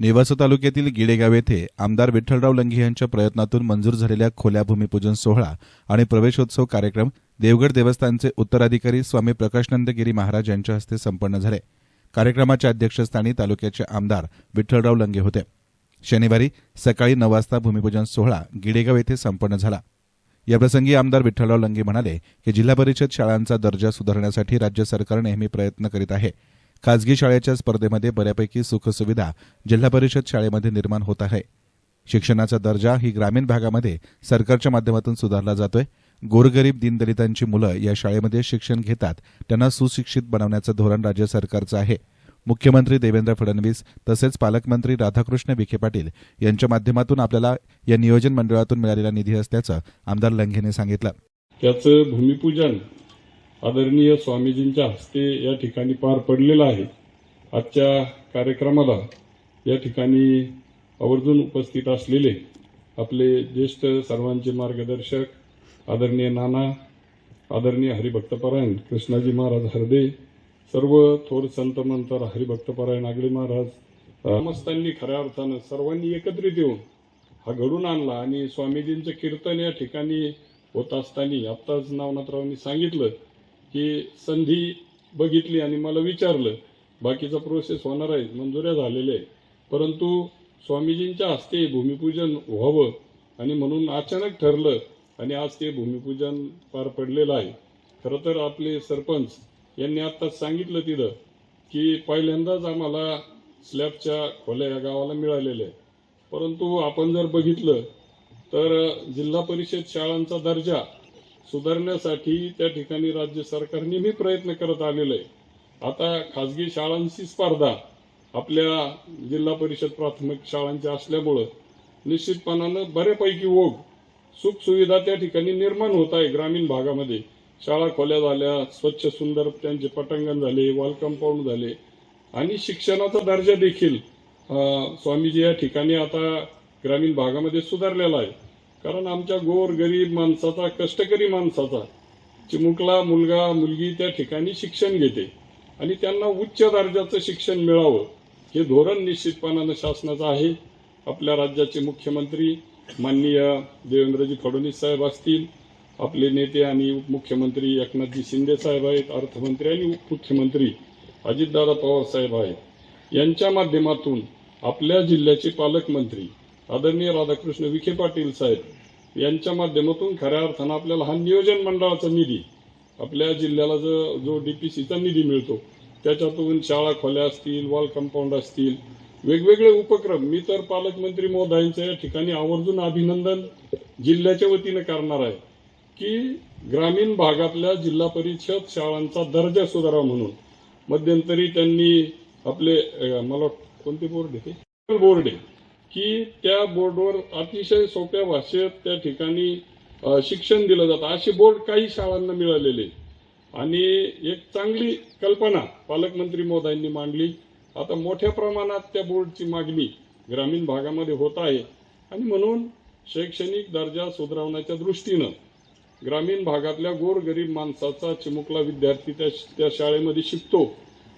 नेवासा तालुक्यातील गिडेगाव येथे आमदार विठ्ठलराव लंघे यांच्या प्रयत्नातून मंजूर झालेल्या खोल्या भूमिपूजन सोहळा आणि प्रवेशोत्सव कार्यक्रम देवगड देवस्थानचे उत्तराधिकारी स्वामी प्रकाशनंदगिरी महाराज यांच्या हस्ते संपन्न झाले. कार्यक्रमाच्या अध्यक्षस्थानी तालुक्याचे आमदार विठ्ठलराव लंगे होते. शनिवारी सकाळी नऊ वाजता भूमिपूजन सोहळा गिडेगाव येथे संपन्न झाला. याप्रसंगी आमदार विठ्ठलराव लंगे म्हणाले की जिल्हा परिषद शाळांचा दर्जा सुधारण्यासाठी राज्य सरकार नेहमी प्रयत्न करीत आहे. खाजगी शाळेच्या स्पर्धेमध्ये बऱ्यापैकी सुखसुविधा जिल्हा परिषद शाळेमध्ये निर्माण होत आहे. शिक्षणाचा दर्जा ही ग्रामीण भागामध्ये सरकारच्या माध्यमातून सुधारला जातोय. गोरगरीब दीनदलितांची मुलं या शाळेमध्ये शिक्षण घेतात. त्यांना सुशिक्षित बनवण्याचं धोरण राज्य सरकारचं आहे. मुख्यमंत्री देवेंद्र फडणवीस तसेच पालकमंत्री राधाकृष्ण विखे पाटील यांच्या माध्यमातून आपल्याला या नियोजन मंडळातून मिळालेला निधी असल्याचं आमदार लंघेने सांगितलं. त्याचं भूमिपूजन आदरणीय स्वामीजींच्या हस्ते या ठिकाणी पार पडलेला आहे. आजच्या कार्यक्रमाला या ठिकाणी आवर्जून उपस्थित असलेले आपले ज्येष्ठ सर्वांचे मार्गदर्शक आदरणीय नाना आदरणीय हरिभक्तपरायण कृष्णाजी महाराज हरदे सर्व थोर संत मंतर हरिभक्तपरायण आगळे महाराज ग्रामस्थांनी खऱ्या अर्थानं सर्वांनी एकत्रित येऊन हा घडून आणला आणि स्वामीजींचं कीर्तन या ठिकाणी होत असताना आत्ताच नावनाथरावांनी सांगितलं की संधी बघितली आणि मला विचारलं बाकीचा प्रोसेस होणार आहे मंजुऱ्या झालेल्या आहे परंतु स्वामीजींच्या हस्ते भूमिपूजन व्हावं आणि म्हणून अचानक ठरलं आणि आज ते भूमिपूजन पार पडलेलं आहे. खरं तर आपले सरपंच यांनी आत्ताच सांगितलं तिथं की पहिल्यांदाच आम्हाला स्लॅबच्या खोल्या या गावाला मिळालेल्या आहे परंतु आपण जर बघितलं तर जिल्हा परिषद शाळांचा दर्जा सुधारण्यासाठी त्या ठिकाणी राज्य सरकार नेहमी प्रयत्न करत आलेलं आहे. आता खाजगी शाळांची स्पर्धा आपल्या जिल्हा परिषद प्राथमिक शाळांच्या असल्यामुळं निश्चितपणानं बऱ्यापैकी ओघ सुखसुविधा त्या ठिकाणी निर्माण होत आहे ग्रामीण भागामध्ये. शाळा खोल्या झाल्या स्वच्छ सुंदर त्यांचे पटांगण झाले वॉल कंपाऊंड झाले. आणि शिक्षणाचा दर्जा देखील स्वामीजी या ठिकाणी आता ग्रामीण भागामध्ये सुधारलेला आहे. कारण आमच्या गोर गरीब माणसाचा कष्टकरी माणसाचा चिमुकला मुलगा मुलगी त्या ठिकाणी शिक्षण घेते. आणि त्यांना उच्च दर्जाचं शिक्षण मिळावं हे धोरण निश्चितपणानं शासनाचं आहे. आपल्या राज्याचे मुख्यमंत्री माननीय देवेंद्रजी फडणवीस साहेब असतील. आपले नेते आणि उपमुख्यमंत्री एकनाथजी शिंदे साहेब आहेत अर्थमंत्री आणि उपमुख्यमंत्री अजितदादा पवार साहेब आहेत. यांच्या माध्यमातून आपल्या जिल्ह्याचे पालकमंत्री आदरणीय राधाकृष्ण विखे पाटील साहेब यांच्या माध्यमातून खऱ्या अर्थानं आपल्याला हा नियोजन मंडळाचा निधी आपल्या जिल्ह्याला जो जो सीचा निधी मिळतो त्याच्यातून शाळा खोल्या असतील वॉल कंपाऊंड असतील वेगवेगळे उपक्रम. मी तर पालकमंत्री महोदयांचं या ठिकाणी आवर्जून अभिनंदन जिल्ह्याच्या वतीने करणार आहे की ग्रामीण भागातल्या जिल्हा परिषद शाळांचा दर्जा सुधारावा म्हणून. मध्यंतरी त्यांनी आपले मला कोणते बोर्ड आहे बोर्ड आहे. की त्या बोर्डवर अतिशय सोप्या भाषेत त्या ठिकाणी शिक्षण दिलं जातं. असे बोर्ड काही शाळांना मिळालेले आणि एक चांगली कल्पना पालकमंत्री महोदयांनी मांडली. आता मोठ्या प्रमाणात त्या बोर्डची मागणी ग्रामीण भागामध्ये होत आहे. आणि म्हणून शैक्षणिक दर्जा सुधारवण्याच्या दृष्टीनं ग्रामीण भागातल्या गोरगरीब माणसाचा चिमुकला विद्यार्थी त्या त्या शाळेमध्ये शिकतो.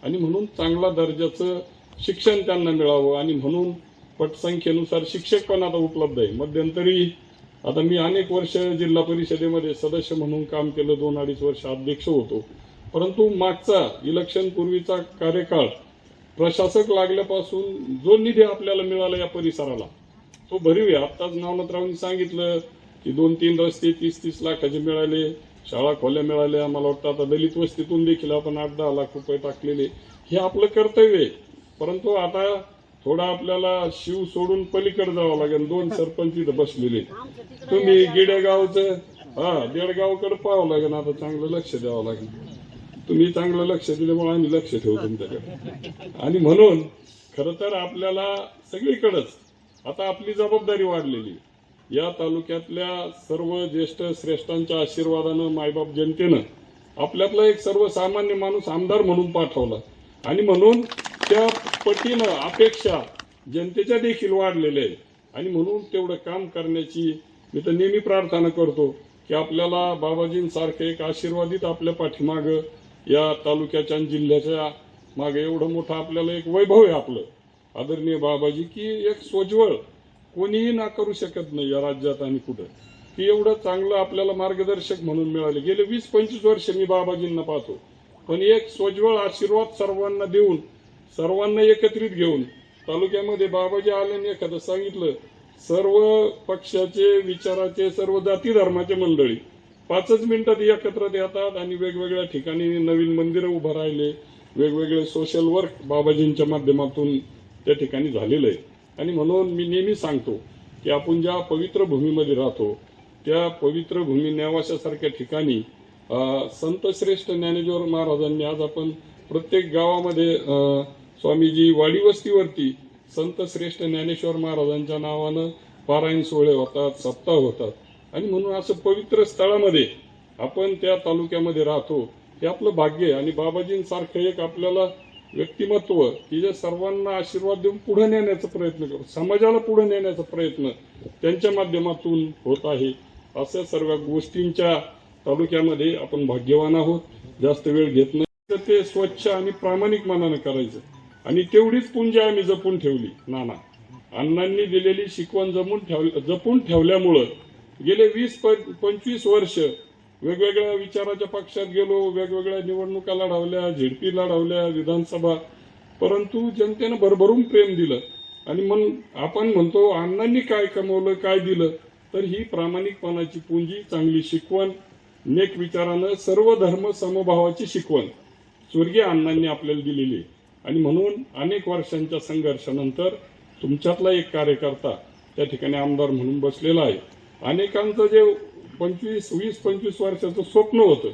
आणि म्हणून चांगला दर्जाचं शिक्षण त्यांना मिळावं. आणि म्हणून पटसंख्येनुसार शिक्षक पण आता उपलब्ध आहे. मध्यंतरी आता मी अनेक वर्ष जिल्हा परिषदेमध्ये सदस्य म्हणून काम केलं. दोन अडीच वर्ष अध्यक्ष होतो. परंतु मागचा इलेक्शन पूर्वीचा कार्यकाळ प्रशासक लागल्यापासून जो निधी आपल्याला मिळाला या परिसराला तो भरीव आहे. आत्ताच नवनाथरावांनी सांगितलं की दोन तीन रस्ते तीस तीस लाखाचे मिळाले शाळा खोल्या मिळाल्या. मला वाटतं आता दलित वस्तीतून देखील आपण आठ दहा लाख रुपये टाकलेले. हे आपलं कर्तव्य आहे. परंतु आता थोडा आपल्याला शिव सोडून पलीकडे जावं लागेल. दोन सरपंच इथं बसलेले. तुम्ही गिडेगावचं हा देडगावकडे पाहावं लागेल. आता चांगलं लक्ष द्यावं लागेल. तुम्ही चांगलं लक्ष दिल्यामुळे आम्ही लक्ष ठेवू तुमच्याकडे. आणि म्हणून खरं तर आपल्याला सगळीकडंच आता आपली जबाबदारी वाढलेली. या तालुक्यातल्या सर्व ज्येष्ठ श्रेष्ठांच्या आशीर्वादानं मायबाप जनतेनं आपल्यातला एक सर्वसामान्य माणूस आमदार म्हणून पाठवला. आणि म्हणून त्या पटीनं अपेक्षा जनतेच्या देखील वाढलेल्या आहे आणि म्हणून तेवढं काम करण्याची मी तर नेहमी प्रार्थना करतो की आपल्याला बाबाजींसारखं एक आशीर्वादित आपल्या पाठीमागं या तालुक्याच्या आणि जिल्ह्याच्या मागे एवढं मोठं आपल्याला एक वैभव आहे आपलं. आदरणीय बाबाजी की एक सोज्वळ कोणीही ना करू शकत नाही या राज्यात आणि कुठं. की एवढं चांगलं आपल्याला मार्गदर्शक म्हणून मिळाले. गेले वीस पंचवीस वर्ष मी बाबाजींना पाहतो. पण एक सोज्वळ आशीर्वाद सर्वांना देऊन सर्वांना एकत्रित घेऊन तालुक्यामध्ये बाबाजी आल्याने एखादं सांगितलं सर्व पक्षाचे विचाराचे सर्व जाती धर्माचे मंडळी पाचच मिनिटात एकत्र येतात आणि वेगवेगळ्या ठिकाणी नवीन मंदिरं उभं राहिले. वेगवेगळे सोशल वर्क बाबाजींच्या माध्यमातून त्या ठिकाणी झालेलं आहे. आणि म्हणून मी नेहमी सांगतो की आपण ज्या पवित्र भूमीमध्ये राहतो त्या पवित्र भूमी न्यावाशासारख्या ठिकाणी संतश्रेष्ठ ज्ञानेश्वर महाराजांनी आज आपण प्रत्येक गावामध्ये स्वामीजी वाडी वस्तीवरती संत श्रेष्ठ ज्ञानेश्वर महाराजांच्या नावानं पारायण सोहळे होतात सप्ताह होतात. आणि म्हणून असं पवित्र स्थळामध्ये आपण त्या तालुक्यामध्ये राहतो हे आपलं भाग्य आहे. आणि बाबाजींसारखं एक आपल्याला व्यक्तिमत्व की जे सर्वांना आशीर्वाद देऊन पुढे नेण्याचा प्रयत्न करतो समाजाला पुढे नेण्याचा प्रयत्न त्यांच्या माध्यमातून होत आहे. अशा सर्व गोष्टींच्या तालुक्यामध्ये आपण भाग्यवान आहोत. जास्त वेळ घेत नाही. तर ते स्वच्छ आणि प्रामाणिक मनानं करायचं. आणि तेवढीच पुंजी आम्ही जपून ठेवली. नाना अण्णांनी दिलेली शिकवण जमून ठेव जपून ठेवल्यामुळं गेले वीस प- पंचवीस वर्ष वेगवेगळ्या विचाराच्या पक्षात गेलो वेगवेगळ्या निवडणुका लढवल्या झेडपी लढवल्या विधानसभा. परंतु जनतेनं भरभरून प्रेम दिलं. आणि मग आपण म्हणतो अण्णांनी काय कमवलं काय दिलं तर ही प्रामाणिकपणाची पुंजी चांगली शिकवण नेक विचारानं सर्व धर्म समभावाची शिकवण स्वर्गीय अण्णांनी आपल्याला दिलेली आहे. आणि म्हणून अनेक वर्षांच्या संघर्षानंतर तुमच्यातला एक कार्यकर्ता त्या ठिकाणी आमदार म्हणून बसलेला आहे. अनेकांचं जे पंचवीस वीस पंचवीस वर्षाचं स्वप्न होतं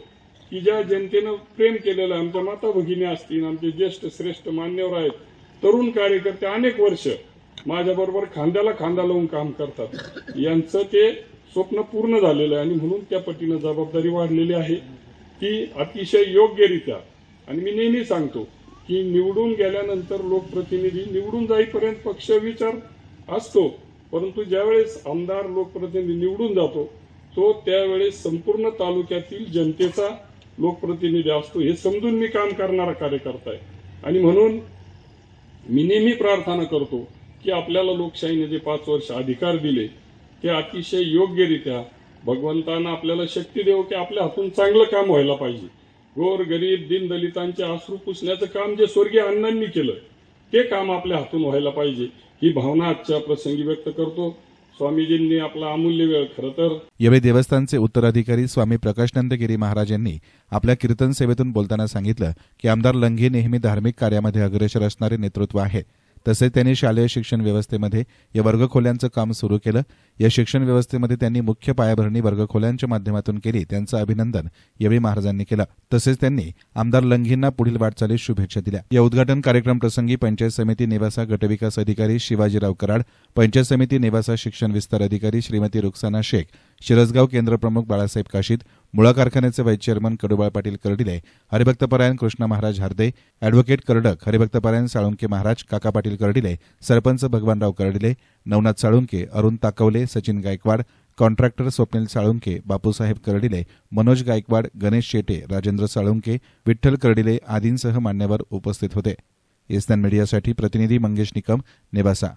की ज्या जनतेनं प्रेम केलेलं आहे आमच्या माता भगिनी असतील आमचे ज्येष्ठ श्रेष्ठ मान्यवर आहेत तरुण कार्यकर्ते अनेक वर्ष माझ्याबरोबर खांद्याला खांदा लावून काम करतात. यांचं ते स्वप्न पूर्ण झालेलं आहे आणि म्हणून त्या पटीनं जबाबदारी वाढलेली आहे. ती अतिशय योग्यरित्या आणि मी नेहमी सांगतो की निवडून गेल्यानंतर लोकप्रतिनिधी निवडून जाईपर्यंत पक्ष विचार असतो. परंतु ज्यावेळेस आमदार लोकप्रतिनिधी निवडून जातो तो त्यावेळेस संपूर्ण तालुक्यातील जनतेचा लोकप्रतिनिधी असतो. हे समजून मी काम करणारा कार्यकर्ता आहे. आणि म्हणून मी नेहमी प्रार्थना करतो की आपल्याला लोकशाहीने जे पाच वर्ष अधिकार दिले ते अतिशय योग्यरित्या भगवंतानं आपल्याला शक्ती देव की आपल्या हातून चांगलं काम व्हायला पाहिजे. गोर गरीब दीनदलितांचे अश्रू पुसण्याचं काम जे स्वर्गीय अण्णांनी केलं ते काम आपल्या हातून व्हायला पाहिजे ही भावना आजच्या प्रसंगी व्यक्त करतो. स्वामीजींनी आपला अमूल्य वेळ खरं तर यावेळी देवस्थानचे उत्तराधिकारी स्वामी प्रकाशनंदगिरी महाराज यांनी आपल्या कीर्तन सेवेतून बोलताना सांगितलं की आमदार लंघे नेहमी धार्मिक कार्यामध्ये अग्रेसर असणारे नेतृत्व आहे. तसेच त्यांनी शालेय शिक्षण व्यवस्थेमध्ये या वर्गखोल्यांचं काम सुरू केलं. या शिक्षण व्यवस्थेमध्ये त्यांनी मुख्य पायाभरणी वर्गखोल्यांच्या माध्यमातून केली. त्यांचं अभिनंदन यावेळी महाराजांनी केलं. तसेच त्यांनी आमदार लंघींना पुढील वाटचालीस शुभेच्छा दिल्या. या उद्घाटन कार्यक्रम प्रसंगी पंचायत समिती निवासा गटविकास अधिकारी शिवाजीराव कराड पंचायत समिती निवासा शिक्षण विस्तार अधिकारी श्रीमती रुक्साना शेख शिरसगाव केंद्र प्रमुख बाळासाहेब काशीद मुळा कारखान्याचे व्हाईस चेअरमन कडुबाळ पाटील कर्डिले हरिभक्तपरायण कृष्णा महाराज हार्दे अॅडव्होकेट कर्डक हरिभक्तपरायण साळुंके महाराज काका पाटील कर्डिले सरपंच भगवानराव कर्डिले नवनाथ साळुंके अरुण ताकवले सचिन गायकवाड कॉन्ट्रॅक्टर स्वप्नील साळुंके बापूसाहेब कर्डिले मनोज गायकवाड गणेश शेटे राजेंद्र साळुंके विठ्ठल कर्डिले आदींसह मान्यवर उपस्थित होते. एसनान मीडियासाठी प्रतिनिधी मंगेश निकम नेवासा.